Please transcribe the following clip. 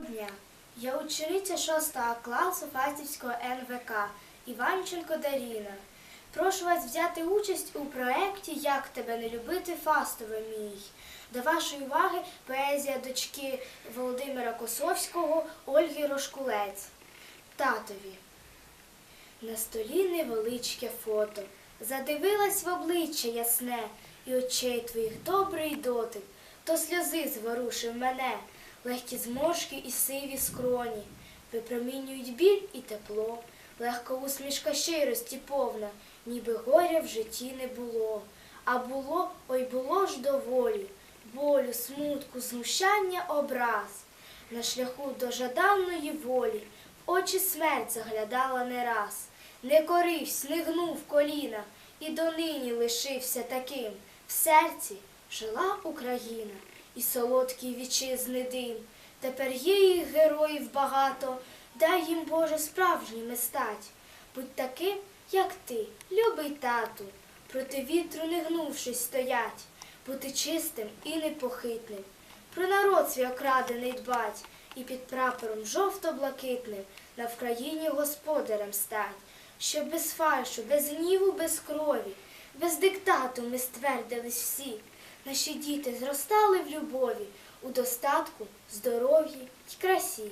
дня. Я учениця 6 класу Фастівського НВК Іванченко Даріна. Прошу вас взяти участь у проєкті Як тебе не любити Фастове мій. До вашої уваги поезія дочки Володимира Косовського Ольги Рошкулець. Татові. На столі невеличке фото. Задивилась в обличчя ясне, і очей твоїх добрий дотик, то сльози зворушив мене, легкі зморшки і сиві скроні, випромінюють біль і тепло, легка усмішка щирості повна, ніби горя в житті не було. А було, ой було ж доволі, болю, смутку, знущання, образ. На шляху до жаданої волі в очі смерть заглядала не раз. Не коривсь, не гнув коліна, і донині лишився таким. В серці жила Україна, і солодкий вітчизни дим. Тепер є їх героїв багато, дай їм Боже справжніми стать. Будь таким, як ти, любий тату, проти вітру не гнувшись стоять, бути чистим і непохитним. Про народ свій окрадений дбать, і під прапором жовто-блакитним на Вкраїні господарем стать, щоб без фальшу, без гніву, без крові, без диктату ми ствердились всі. Наші діти зростали в любові, у достатку, здоров'ї й красі.